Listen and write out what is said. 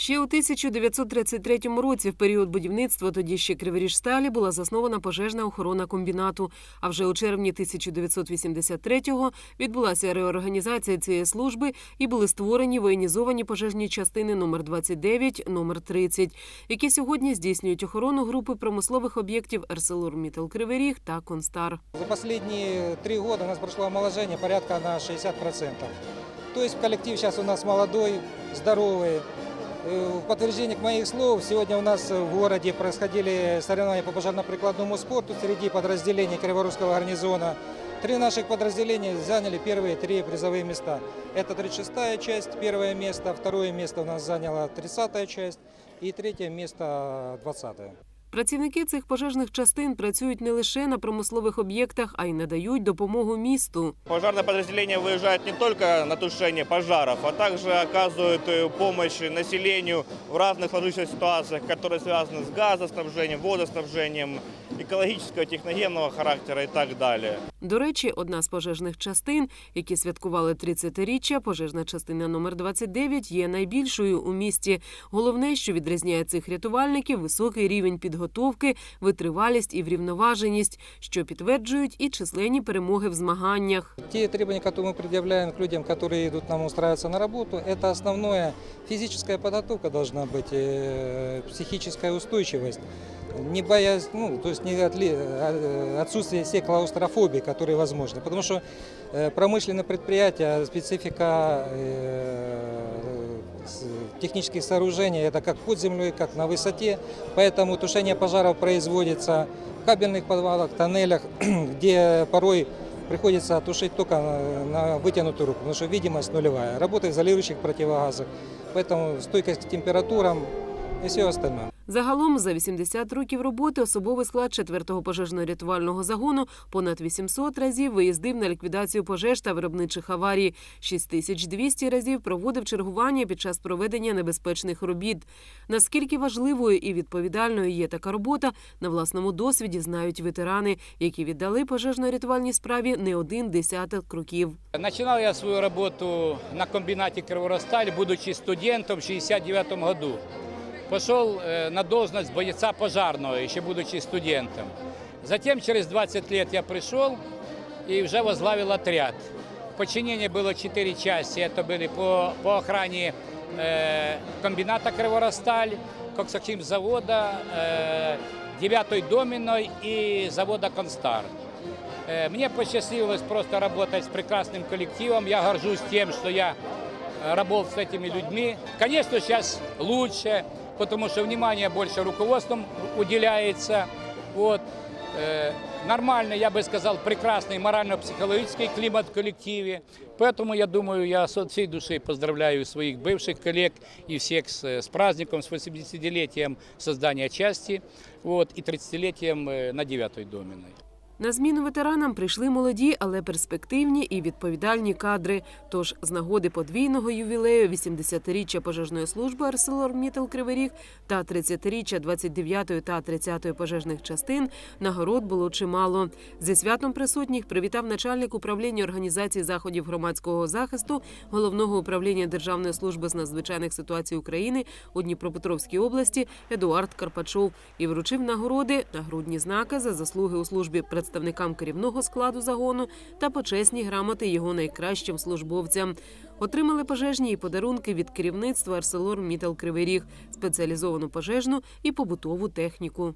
Ще у 1933 році, в період будівництва тоді ще Криворіжсталі, була заснована пожежна охорона комбінату. А вже у червні 1983-го відбулася реорганізація цієї служби і були створені воєнізовані пожежні частини номер 29, номер 30, які сьогодні здійснюють охорону групи промислових об'єктів «Арселорміттал Кривий Ріг та Констар. За последние три года у нас прошло омоложение порядка на 60%. То есть коллектив сейчас у нас молодой, здоровый. Э, В подтверждение к моих слов, сегодня у нас в городе происходили соревнования по пожарно-прикладному спорту среди подразделений Криворусского гарнизона. Три наших подразделения заняли первые три призовые места. Это 36-я часть, первое место, второе место у нас заняла 30-я часть и третье место 20-е. Працівники цих пожежних частин працюють не лише на промислових об'єктах, а й надають допомогу місту. Пожарное подразделение выезжает не только на тушение пожаров, а также оказывают э, помощь населению в разных сложившихся ситуациях, которые связаны с газоснабжением, водоснабжением, экологического, техногенного характера и так далее. До речі, одна з пожежних частин, які святкували 30-річчя, пожежна частина номер 29, є найбільшою у місті. Головне, що відрізняє цих рятувальників, високий рівень підготовки, витривалість і врівноваженість, що підтверджують і численні перемоги в змаганнях. Те требования, которые мы предъявляем к людям, которые идут нам устраиваться на работу, это основное. Физическая подготовка должна быть, э, психическая устойчивость. Не боясь, ну, то есть не отли- э, отсутствие всей клаустрофобии, которые возможны. Потому что э, промышленное предприятие, специфика э, технических сооружений, это как под землей, как на высоте. Поэтому тушение пожаров производится в кабельных подвалах, тоннелях, где порой приходится тушить только на, вытянутую руку, потому что видимость нулевая. Работа изолирующих противогазах, поэтому стойкость к температурам и все остальное. Загалом за 80 років роботи особовий склад 4-го пожежно-рятувального загону понад 800 разів виїздив на ліквідацію пожеж та виробничих аварій. 6200 разів проводив чергування під час проведення небезпечних робіт. Наскільки важливою і відповідальною є така робота, на власному досвіді знають ветерани, які віддали пожежно-рятувальній справі не один десяток років. Начинал я свою работу на комбинате «Криворосталь», будучи студентом в 69 году Пошел э, на должность бойца пожарного, еще будучи студентом. Затем через 20 лет я пришел и уже возглавил отряд. В подчинении было 4 части. Это были по, по охране э, комбината «Криворосталь», коксохим завода, э, 9 доминой и завода «Констар». Э, Мне посчастливилось просто работать с прекрасным коллективом. Я горжусь тем, что я э, работал с этими людьми. Конечно, сейчас лучше, потому что внимание больше руководством уделяется. Вот. Э, Нормальный, я бы сказал, прекрасный морально-психологический климат в коллективе. Поэтому, я думаю, я с от всей души поздравляю своих бывших коллег и всех с, с праздником, с 80-летием создания части вот, и 30-летием э, на 9-й доменной. На зміну ветеранам прийшли молоді, але перспективні і відповідальні кадри. Тож з нагоди подвійного ювілею 80-річчя пожежної служби «Арселорміттал Кривий Ріг» та 30-річчя 29-ї та 30-ї пожежних частин нагород було чимало. Зі святом присутніх привітав начальник управління організації заходів громадського захисту головного управління Державної служби з надзвичайних ситуацій України у Дніпропетровській області Едуард Карпачов і вручив нагороди, нагрудні знаки за заслуги у службі представникам керівного складу загону та почесні грамоти його найкращим службовцям. Отримали пожежні і подарунки від керівництва «Арселор Мітал Кривий Ріг, спеціалізовану пожежну і побутову техніку.